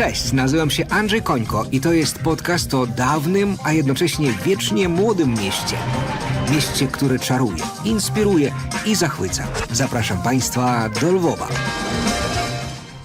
Cześć, nazywam się Andrzej Końko i to jest podcast o dawnym, a jednocześnie wiecznie młodym mieście. Mieście, które czaruje, inspiruje i zachwyca. Zapraszam Państwa do Lwowa.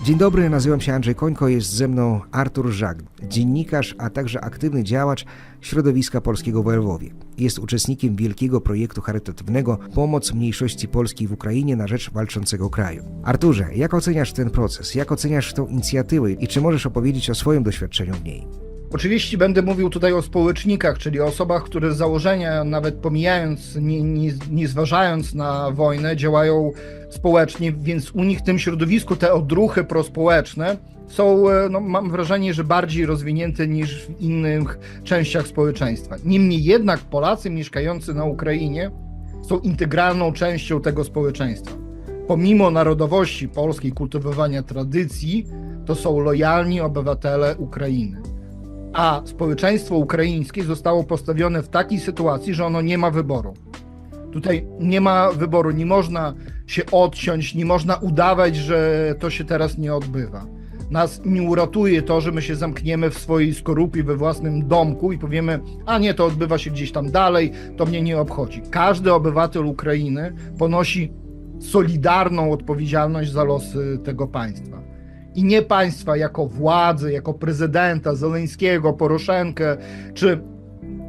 Dzień dobry, nazywam się Andrzej Końko, jest ze mną Artur Żak, dziennikarz, a także aktywny działacz środowiska polskiego w Lwowie. Jest uczestnikiem wielkiego projektu charytatywnego Pomoc mniejszości polskiej w Ukrainie na rzecz walczącego kraju. Arturze, jak oceniasz ten proces? Jak oceniasz tę inicjatywę i czy możesz opowiedzieć o swoim doświadczeniu w niej? Oczywiście będę mówił tutaj o społecznikach, czyli o osobach, które z założenia, nawet pomijając, nie, nie, nie zważając na wojnę, działają społecznie, więc u nich w tym środowisku te odruchy prospołeczne są, e, no, mam wrażenie, że bardziej rozwinięte niż w innych częściach społeczeństwa. Niemniej jednak Polacy mieszkający na Ukrainie są integralną częścią tego społeczeństwa. Pomimo narodowości polskiej, kultywowania tradycji, to są lojalni obywatele Ukrainy a społeczeństwo ukraińskie zostało postawione w takiej sytuacji, że ono nie ma wyboru. Tutaj nie ma wyboru, nie można się odciąć, nie można udawać, że to się teraz nie odbywa. Nas nie uratuje to, że my się zamkniemy w swojej skorupie, we własnym domku i powiemy, a nie, to odbywa się gdzieś tam dalej, to mnie nie obchodzi. Każdy obywatel Ukrainy ponosi solidarną odpowiedzialność za losy tego państwa i nie państwa jako władzy, jako prezydenta Zeleńskiego, Poroszenkę czy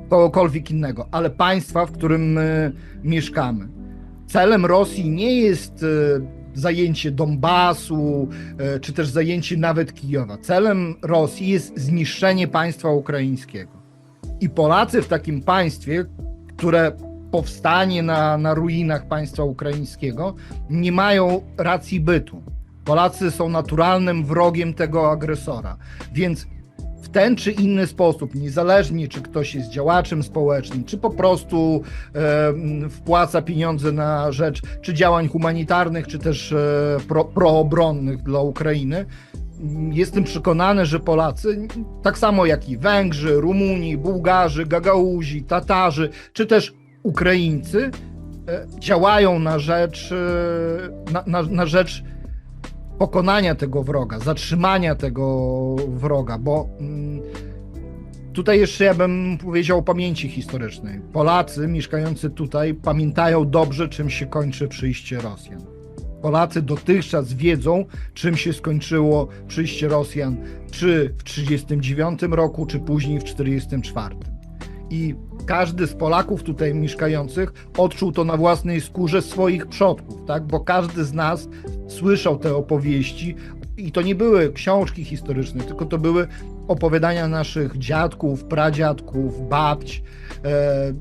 kogokolwiek innego, ale państwa, w którym my mieszkamy. Celem Rosji nie jest e, zajęcie Donbasu, e, czy też zajęcie nawet Kijowa. Celem Rosji jest zniszczenie państwa ukraińskiego. I Polacy w takim państwie, które powstanie na, na ruinach państwa ukraińskiego, nie mają racji bytu. Polacy są naturalnym wrogiem tego agresora, więc w ten czy inny sposób, niezależnie czy ktoś jest działaczem społecznym, czy po prostu e, wpłaca pieniądze na rzecz czy działań humanitarnych, czy też e, pro, proobronnych dla Ukrainy, jestem przekonany, że Polacy, tak samo jak i Węgrzy, Rumuni, Bułgarzy, Gagauzi, Tatarzy, czy też Ukraińcy, e, działają na rzecz, e, na, na, na rzecz pokonania tego wroga, zatrzymania tego wroga, bo mm, tutaj jeszcze ja bym powiedział o pamięci historycznej. Polacy mieszkający tutaj pamiętają dobrze, czym się kończy przyjście Rosjan. Polacy dotychczas wiedzą, czym się skończyło przyjście Rosjan, czy w 1939 roku, czy później w 1944. I każdy z Polaków tutaj mieszkających odczuł to na własnej skórze swoich przodków, tak? Bo każdy z nas słyszał te opowieści i to nie były książki historyczne, tylko to były opowiadania naszych dziadków, pradziadków, babć, e,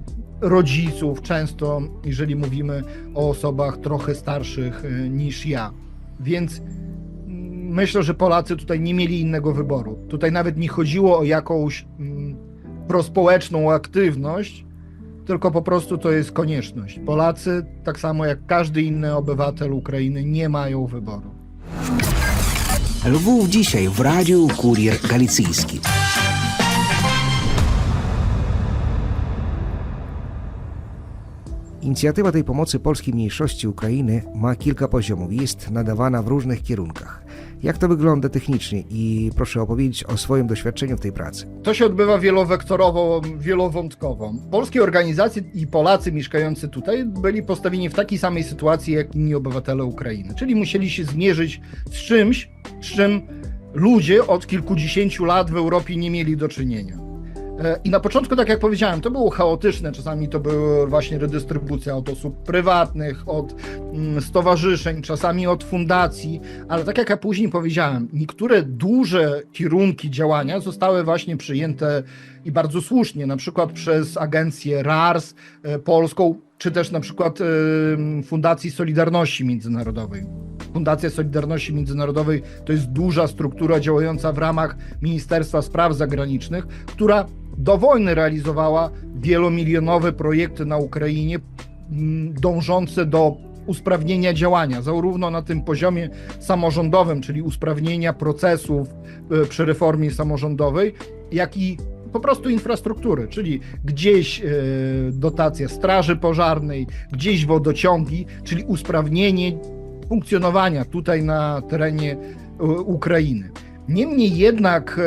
rodziców, często jeżeli mówimy o osobach trochę starszych e, niż ja. Więc mm, myślę, że Polacy tutaj nie mieli innego wyboru. Tutaj nawet nie chodziło o jakąś mm, prospołeczną aktywność, tylko po prostu to jest konieczność. Polacy, tak samo jak każdy inny obywatel Ukrainy, nie mają wyboru. Lwów dzisiaj w Radiu Kurier Galicyjski. Inicjatywa tej pomocy polskiej mniejszości Ukrainy ma kilka poziomów i jest nadawana w różnych kierunkach. Jak to wygląda technicznie i proszę opowiedzieć o swoim doświadczeniu w tej pracy. To się odbywa wielowektorowo, wielowątkowo. Polskie organizacje i Polacy mieszkający tutaj byli postawieni w takiej samej sytuacji jak inni obywatele Ukrainy, czyli musieli się zmierzyć z czymś, z czym ludzie od kilkudziesięciu lat w Europie nie mieli do czynienia. E, I na początku, tak jak powiedziałem, to było chaotyczne. Czasami to była właśnie redystrybucja od osób prywatnych, od mm, stowarzyszeń, czasami od fundacji, ale tak jak ja później powiedziałem, niektóre duże kierunki działania zostały właśnie przyjęte i bardzo słusznie, na przykład przez agencję RARS e, polską, czy też na przykład e, Fundacji Solidarności Międzynarodowej. Fundacja Solidarności Międzynarodowej to jest duża struktura działająca w ramach Ministerstwa Spraw Zagranicznych, która do wojny realizowała wielomilionowe projekty na Ukrainie, mm, dążące do usprawnienia działania, zarówno na tym poziomie samorządowym, czyli usprawnienia procesów e, przy reformie samorządowej, jak i po prostu infrastruktury, czyli gdzieś e, dotacja straży pożarnej, gdzieś wodociągi, czyli usprawnienie funkcjonowania tutaj na terenie e, Ukrainy. Niemniej jednak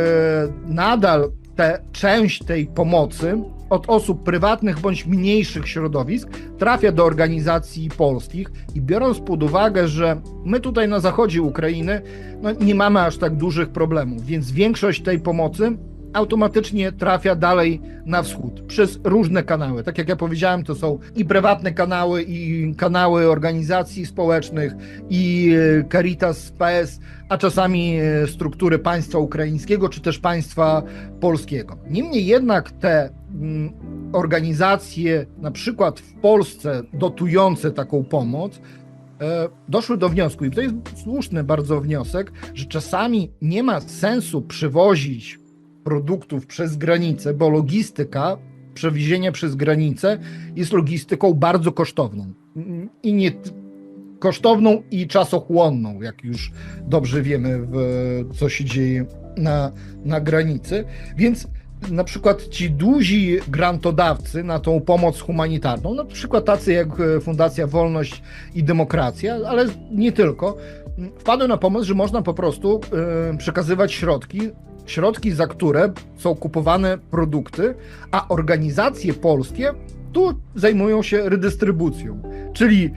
nadal te, część tej pomocy od osób prywatnych bądź mniejszych środowisk trafia do organizacji polskich i biorąc pod uwagę, że my tutaj na zachodzie Ukrainy no, nie mamy aż tak dużych problemów, więc większość tej pomocy automatycznie trafia dalej na wschód przez różne kanały. Tak jak ja powiedziałem, to są i prywatne kanały, i kanały organizacji społecznych, i e, Caritas PS, a czasami e, struktury państwa ukraińskiego, czy też państwa polskiego. Niemniej jednak te mm, organizacje, na przykład w Polsce, dotujące taką pomoc, e, doszły do wniosku, i to jest słuszny bardzo wniosek, że czasami nie ma sensu przywozić produktów przez granicę, bo logistyka przewiezienia przez granicę jest logistyką bardzo kosztowną. I nie kosztowną i czasochłonną, jak już dobrze wiemy, w, co się dzieje na, na granicy. Więc na przykład ci duzi grantodawcy na tą pomoc humanitarną, na przykład tacy jak Fundacja Wolność i Demokracja, ale nie tylko, wpadły na pomysł, że można po prostu y, przekazywać środki środki, za które są kupowane produkty, a organizacje polskie tu zajmują się redystrybucją, czyli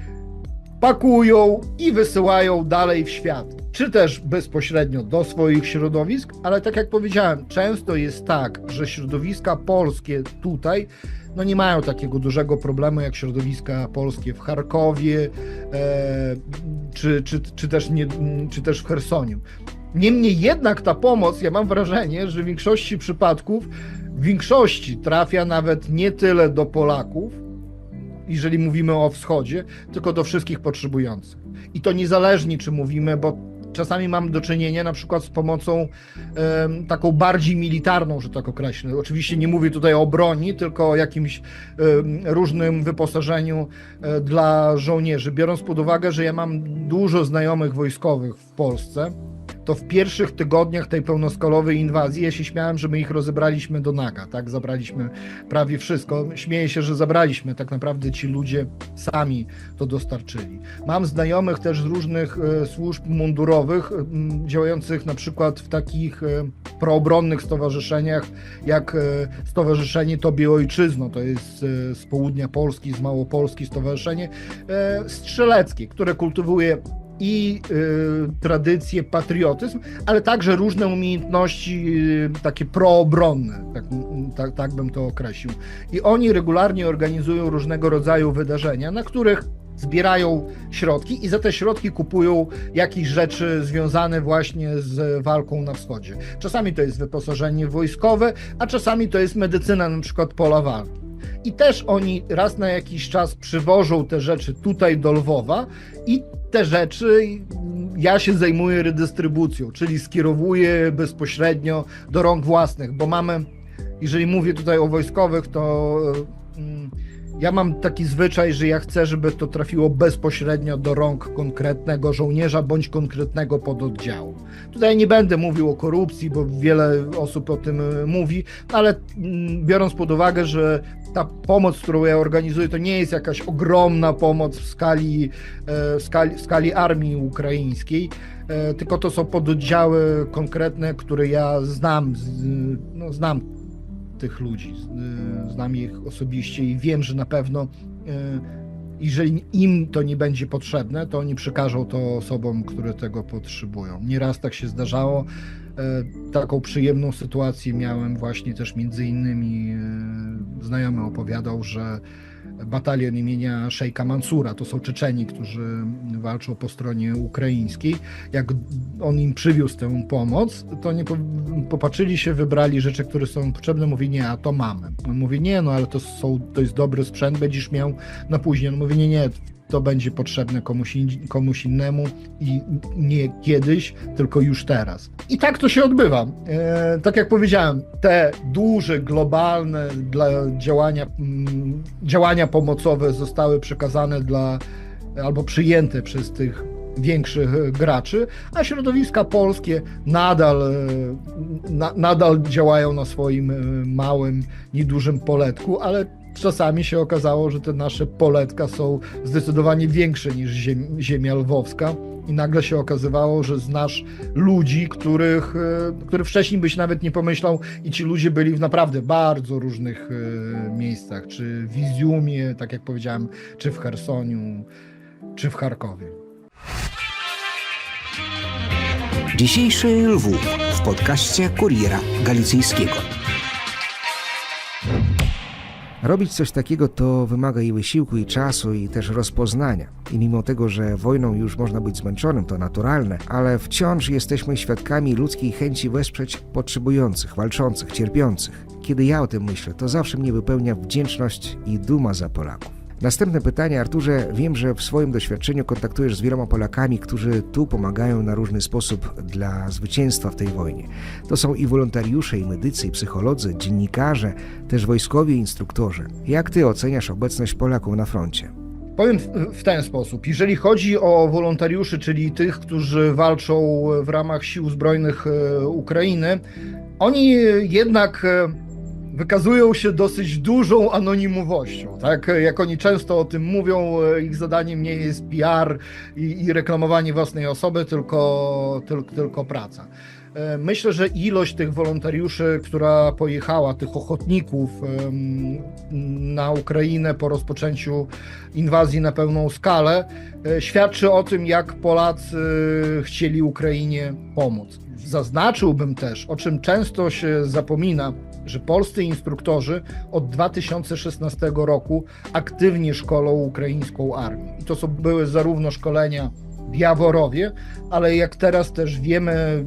pakują i wysyłają dalej w świat. Czy też bezpośrednio do swoich środowisk, ale tak jak powiedziałem, często jest tak, że środowiska polskie tutaj no nie mają takiego dużego problemu jak środowiska polskie w Charkowie e, czy, czy, czy, też nie, czy też w Chersoniu. Niemniej jednak ta pomoc, ja mam wrażenie, że w większości przypadków, w większości trafia nawet nie tyle do Polaków, jeżeli mówimy o wschodzie, tylko do wszystkich potrzebujących. I to niezależnie, czy mówimy, bo czasami mam do czynienia na przykład z pomocą taką bardziej militarną, że tak określę. Oczywiście nie mówię tutaj o broni, tylko o jakimś różnym wyposażeniu um, dla żołnierzy. Biorąc pod uwagę, że ja mam dużo znajomych wojskowych w Polsce, to w pierwszych tygodniach tej pełnoskalowej inwazji ja się śmiałem, że my ich rozebraliśmy do naga, tak? Zabraliśmy prawie wszystko. Śmieję się, że zabraliśmy. Tak naprawdę ci ludzie sami to dostarczyli. Mam znajomych też z różnych e, służb mundurowych, działających na przykład w takich e, proobronnych stowarzyszeniach, jak e, Stowarzyszenie Tobie Ojczyzno, to jest z południa Polski, z Małopolski stowarzyszenie strzeleckie, które kultywuje i y, tradycje, patriotyzm, ale także różne umiejętności y, takie proobronne, tak, tak, tak bym to określił. I oni regularnie organizują różnego rodzaju wydarzenia, na których zbierają środki i za te środki kupują jakieś rzeczy związane właśnie z walką na wschodzie. Czasami to jest wyposażenie wojskowe, a czasami to jest medycyna, na przykład pola walki. I też oni raz na jakiś czas przywożą te rzeczy tutaj do Lwowa i te rzeczy ja się zajmuję redystrybucją, czyli skierowuję bezpośrednio do rąk własnych, bo mamy, jeżeli mówię tutaj o wojskowych, to mm, ja mam taki zwyczaj, że ja chcę, żeby to trafiło bezpośrednio do rąk konkretnego żołnierza bądź konkretnego pododdziału. Tutaj nie będę mówił o korupcji, bo wiele osób o tym y, mówi, ale mm, biorąc pod uwagę, że ta pomoc, którą ja organizuję, to nie jest jakaś ogromna pomoc w skali, e, w skali, w skali armii ukraińskiej, e, tylko to są pododdziały konkretne, które ja znam, no, znam tych ludzi, znam ich osobiście i wiem, że na pewno e, jeżeli im to nie będzie potrzebne, to oni przekażą to osobom, które tego potrzebują. Nieraz tak się zdarzało. Taką przyjemną sytuację miałem właśnie też między innymi znajomy opowiadał, że batalion imienia Szejka Mansura, to są Czeczeni, którzy walczą po stronie ukraińskiej. Jak on im przywiózł tę pomoc, to oni popatrzyli się, wybrali rzeczy, które są potrzebne, mówi nie, a to mamy. On mówi nie, no ale to, są, to jest dobry sprzęt, będziesz miał na później. On mówi nie, nie, to będzie potrzebne komuś, in, komuś innemu i nie kiedyś, tylko już teraz. I tak to się odbywa. E, tak jak powiedziałem, te duże, globalne dla działania, m, działania pomocowe zostały przekazane dla albo przyjęte przez tych większych graczy, a środowiska polskie nadal, na, nadal działają na swoim małym, niedużym poletku, ale czasami się okazało, że te nasze poletka są zdecydowanie większe niż ziem, ziemia lwowska i nagle się okazywało, że znasz ludzi, których, e, których wcześniej byś nawet nie pomyślał i ci ludzie byli w naprawdę bardzo różnych e, miejscach, czy w Izjumie, tak jak powiedziałem, czy w Chersoniu, czy w Charkowie. Dzisiejszy Lwów w podcaście Kuriera Galicyjskiego. Robić coś takiego to wymaga i wysiłku, i czasu, i też rozpoznania. I mimo tego, że wojną już można być zmęczonym, to naturalne, ale wciąż jesteśmy świadkami ludzkiej chęci wesprzeć potrzebujących, walczących, cierpiących. Kiedy ja o tym myślę, to zawsze mnie wypełnia wdzięczność i duma za Polaków. Następne pytanie, Arturze. Wiem, że w swoim doświadczeniu kontaktujesz z wieloma Polakami, którzy tu pomagają na różny sposób dla zwycięstwa w tej wojnie. To są i wolontariusze, i medycy, i psycholodzy, dziennikarze, też wojskowi instruktorzy. Jak ty oceniasz obecność Polaków na froncie? Powiem w, w ten sposób. Jeżeli chodzi o wolontariuszy, czyli tych, którzy walczą w ramach sił zbrojnych e, Ukrainy, oni jednak e, wykazują się dosyć dużą anonimowością. Tak? Jak oni często o tym mówią, e, ich zadaniem nie jest PR i, i reklamowanie własnej osoby, tylko, tylko, tylko praca. E, Myślę, że ilość tych wolontariuszy, która pojechała, tych ochotników na Ukrainę po rozpoczęciu inwazji na pełną skalę, e, świadczy o tym, jak Polacy chcieli Ukrainie pomóc. Zaznaczyłbym też, o czym często się zapomina, że polscy instruktorzy od 2016 roku aktywnie szkolą ukraińską armię. I to są, były zarówno szkolenia w Jaworowie, ale jak teraz też wiemy,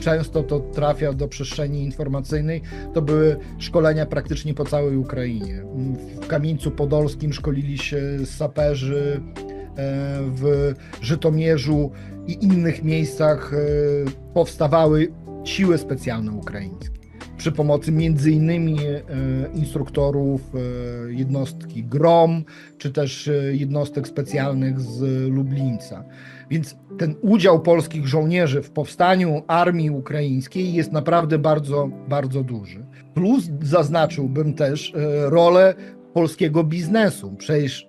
często to trafia do przestrzeni informacyjnej, to były szkolenia praktycznie po całej Ukrainie. W Kamieńcu Podolskim szkolili się saperzy, e, w Żytomierzu i innych miejscach e, powstawały siły specjalne ukraińskie. Przy pomocy innymi e, instruktorów e, jednostki GROM, czy też e, jednostek specjalnych z Lublińca. Więc ten udział polskich żołnierzy w powstaniu armii ukraińskiej jest naprawdę bardzo, bardzo duży. Plus zaznaczyłbym też rolę polskiego biznesu. Przecież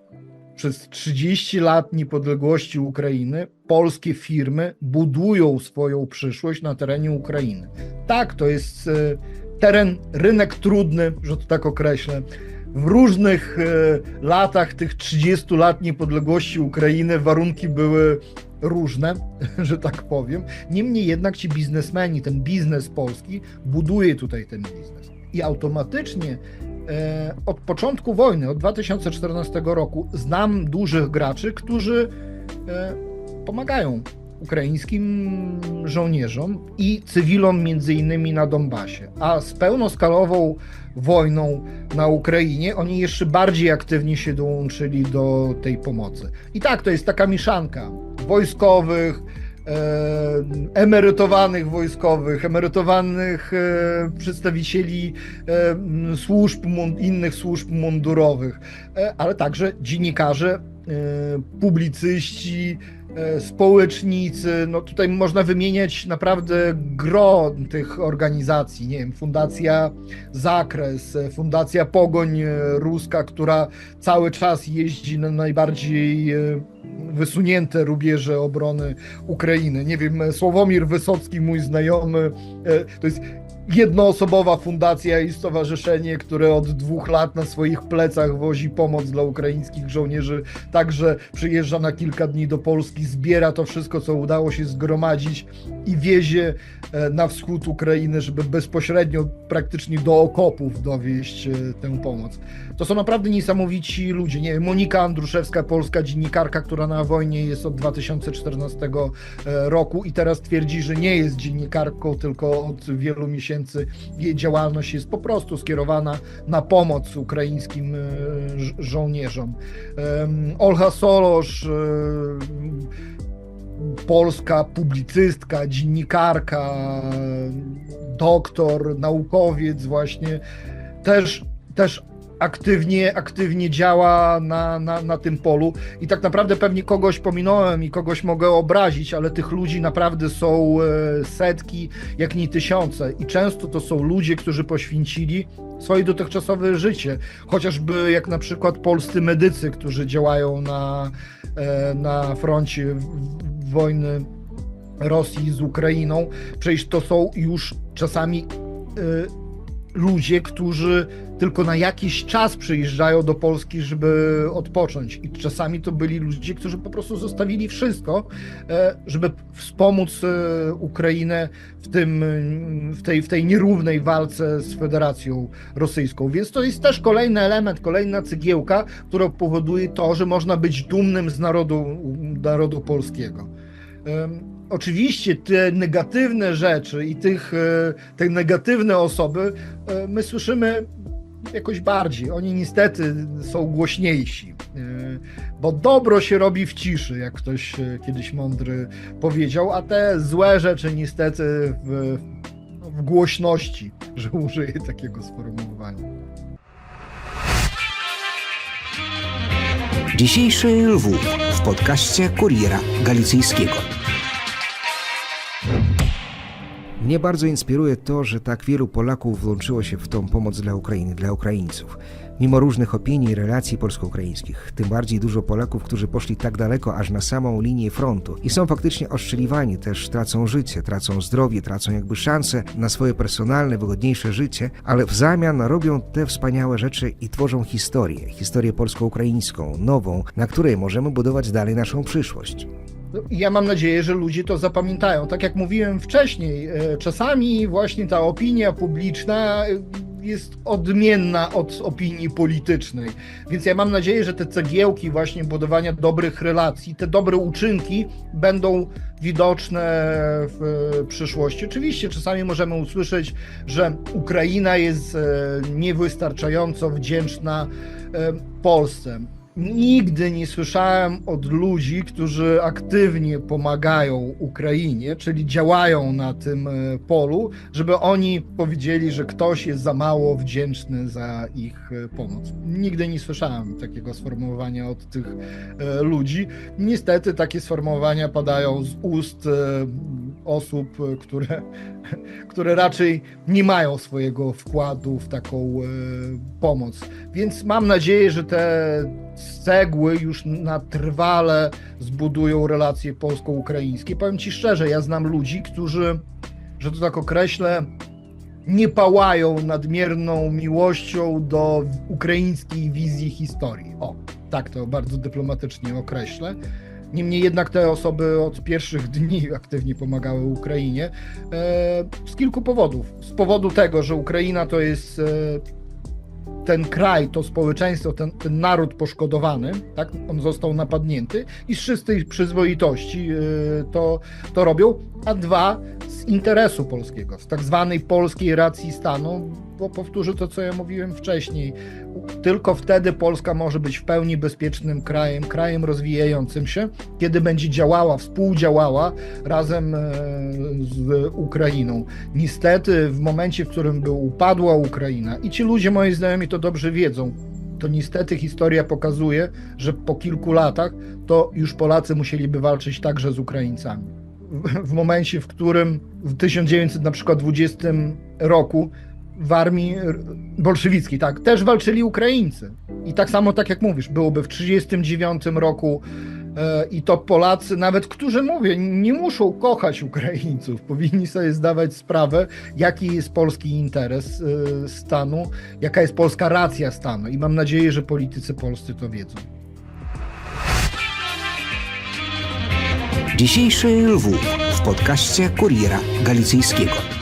przez 30 lat niepodległości Ukrainy polskie firmy budują swoją przyszłość na terenie Ukrainy. Tak, to jest e, teren, rynek trudny, że to tak określę. W różnych e, latach tych 30 lat niepodległości Ukrainy warunki były różne, że tak powiem. Niemniej jednak ci biznesmeni, ten biznes polski buduje tutaj ten biznes. I automatycznie od początku wojny, od 2014 roku, znam dużych graczy, którzy e, pomagają ukraińskim żołnierzom i cywilom między innymi na Donbasie. A z pełnoskalową wojną na Ukrainie oni jeszcze bardziej aktywnie się dołączyli do tej pomocy. I tak, to jest taka mieszanka wojskowych, e, emerytowanych wojskowych, emerytowanych e, przedstawicieli e, służb, innych służb mundurowych, e, ale także dziennikarze, publicyści, społecznicy. No tutaj można wymieniać naprawdę gro tych organizacji. Nie wiem, Fundacja Zakres, e, Fundacja Pogoń e, Ruska, która cały czas jeździ na najbardziej e, wysunięte rubieże obrony Ukrainy. Nie wiem, Sławomir Wysocki, mój znajomy, e, to jest jednoosobowa fundacja i stowarzyszenie, które od dwóch lat na swoich plecach wozi pomoc dla ukraińskich żołnierzy, także przyjeżdża na kilka dni do Polski, zbiera to wszystko, co udało się zgromadzić i wiezie e, na wschód Ukrainy, żeby bezpośrednio praktycznie do okopów dowieść e, tę pomoc. To są naprawdę niesamowici ludzie. Nie Monika Andruszewska, polska dziennikarka, która na wojnie jest od 2014 e, roku i teraz twierdzi, że nie jest dziennikarką, tylko od wielu miesięcy jej działalność jest po prostu skierowana na pomoc ukraińskim e, żo- żołnierzom. Em, Olcha Solosz, e, polska publicystka, dziennikarka, doktor, naukowiec właśnie, też, też aktywnie, aktywnie działa na, na, na tym polu. I tak naprawdę pewnie kogoś pominąłem i kogoś mogę obrazić, ale tych ludzi naprawdę są e, setki, jak nie tysiące. I często to są ludzie, którzy poświęcili swoje dotychczasowe życie, chociażby jak na przykład polscy medycy, którzy działają na, e, na froncie wojny Rosji z Ukrainą, przecież to są już czasami e, ludzie, którzy tylko na jakiś czas przyjeżdżają do Polski, żeby odpocząć. I czasami to byli ludzie, którzy po prostu zostawili wszystko, e, żeby wspomóc e, Ukrainę w, tym, w, tej, w tej nierównej walce z Federacją Rosyjską. Więc to jest też kolejny element, kolejna cegiełka, która powoduje to, że można być dumnym z narodu, narodu polskiego. Oczywiście te negatywne rzeczy i tych, e, te negatywne osoby e, my słyszymy jakoś bardziej. Oni niestety są głośniejsi, e, bo dobro się robi w ciszy, jak ktoś kiedyś mądry powiedział, a te złe rzeczy niestety w, w głośności, że użyję takiego sformułowania. Dzisiejszy Lwów w podcaście Kuriera Galicyjskiego. Mnie bardzo inspiruje to, że tak wielu Polaków włączyło się w tą pomoc dla Ukrainy, dla Ukraińców. Mimo różnych opinii i relacji polsko-ukraińskich, tym bardziej dużo Polaków, którzy poszli tak daleko, aż na samą linię frontu i są faktycznie ostrzeliwani, też tracą życie, tracą zdrowie, tracą jakby szanse na swoje personalne, wygodniejsze życie, ale w zamian robią te wspaniałe rzeczy i tworzą historię, historię polsko-ukraińską, nową, na której możemy budować dalej naszą przyszłość. Ja mam nadzieję, że ludzie to zapamiętają. Tak jak mówiłem wcześniej, e, czasami właśnie ta opinia publiczna e, jest odmienna od opinii politycznej. Więc ja mam nadzieję, że te cegiełki właśnie budowania dobrych relacji, te dobre uczynki będą widoczne w e, przyszłości. Oczywiście czasami możemy usłyszeć, że Ukraina jest niewystarczająco wdzięczna Polsce. Nigdy nie słyszałem od ludzi, którzy aktywnie pomagają Ukrainie, czyli działają na tym e, polu, żeby oni powiedzieli, że ktoś jest za mało wdzięczny za ich e, pomoc. Nigdy nie słyszałem takiego sformułowania od tych e, ludzi. Niestety takie sformułowania padają z ust osób, które, które raczej nie mają swojego wkładu w taką pomoc. Więc mam nadzieję, że te cegły już na trwale zbudują relacje polsko-ukraińskie. Powiem Ci szczerze, ja znam ludzi, którzy, że to tak określę, nie pałają nadmierną miłością do ukraińskiej wizji historii. O, tak to bardzo dyplomatycznie określę. Niemniej jednak te osoby od pierwszych dni aktywnie pomagały Ukrainie e, z kilku powodów. Z powodu tego, że Ukraina to jest e, ten kraj, to społeczeństwo, ten, ten naród poszkodowany, tak, on został napadnięty i z czystej przyzwoitości yy, to, to robią, a dwa z interesu polskiego, z tak zwanej polskiej racji stanu, bo powtórzę to, co ja mówiłem wcześniej, tylko wtedy Polska może być w pełni bezpiecznym krajem, krajem rozwijającym się, kiedy będzie działała, współdziałała razem e, z Ukrainą. Niestety, w momencie, w którym by upadła Ukraina, i ci ludzie, moi znajomi, to dobrze wiedzą, to niestety historia pokazuje, że po kilku latach to już Polacy musieliby walczyć także z Ukraińcami. W momencie, w którym w 1920 roku w armii r- bolszewickiej, tak, też walczyli Ukraińcy. I tak samo, tak jak mówisz, byłoby w 1939 roku e, i to Polacy, nawet którzy mówię, nie muszą kochać Ukraińców, powinni sobie zdawać sprawę, jaki jest polski interes e, stanu, jaka jest polska racja stanu. I mam nadzieję, że politycy polscy to wiedzą. Dzisiejszy Lwów w podcaście Kuriera Galicyjskiego.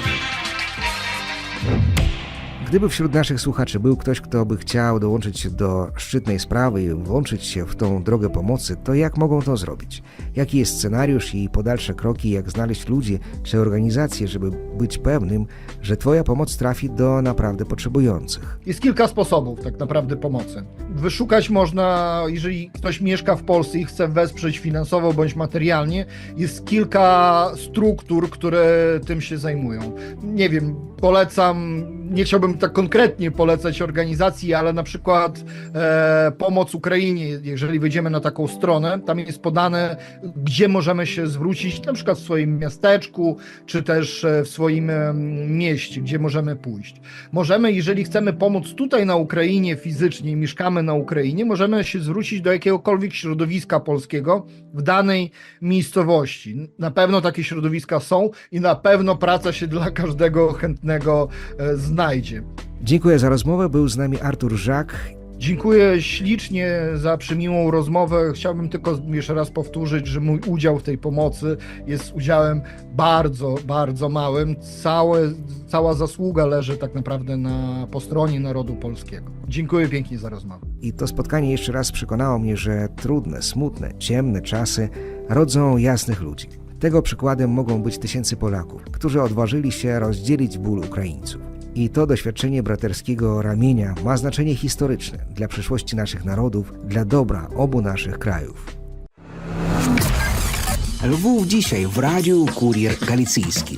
Gdyby wśród naszych słuchaczy był ktoś, kto by chciał dołączyć się do szczytnej sprawy i włączyć się w tą drogę pomocy, to jak mogą to zrobić? Jaki jest scenariusz i podalsze kroki, jak znaleźć ludzi czy organizacje, żeby być pewnym, że Twoja pomoc trafi do naprawdę potrzebujących? Jest kilka sposobów tak naprawdę pomocy. Wyszukać można, jeżeli ktoś mieszka w Polsce i chce wesprzeć finansowo bądź materialnie, jest kilka struktur, które tym się zajmują. Nie wiem, polecam, nie chciałbym tak konkretnie polecać organizacji, ale na przykład e, pomoc Ukrainie, jeżeli wejdziemy na taką stronę, tam jest podane, gdzie możemy się zwrócić, na przykład w swoim miasteczku, czy też e, w swoim mieście, gdzie możemy pójść. Możemy, jeżeli chcemy pomóc tutaj na Ukrainie fizycznie, mieszkamy na Ukrainie, możemy się zwrócić do jakiegokolwiek środowiska polskiego w danej miejscowości. Na pewno takie środowiska są i na pewno praca się dla każdego chętnego e, znajdzie. Dziękuję za rozmowę. Był z nami Artur Żak. Dziękuję ślicznie za przymiłą rozmowę. Chciałbym tylko jeszcze raz powtórzyć, że mój udział w tej pomocy jest udziałem bardzo, bardzo małym. Całe, cała zasługa leży tak naprawdę na, po stronie narodu polskiego. Dziękuję pięknie za rozmowę. I to spotkanie jeszcze raz przekonało mnie, że trudne, smutne, ciemne czasy rodzą jasnych ludzi. Tego przykładem mogą być tysięcy Polaków, którzy odważyli się rozdzielić ból Ukraińców. I to doświadczenie braterskiego ramienia ma znaczenie historyczne dla przyszłości naszych narodów, dla dobra obu naszych krajów. Lwów dzisiaj w radiu Kurier Galicyjski.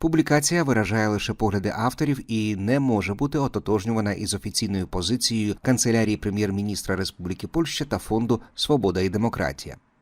Публікація виражає лише погляди авторів і не може бути ототожнювана із офіційною позицією Канцелярії прем'єр-міністра Республіки Польща та Фонду Свобода і Демократія.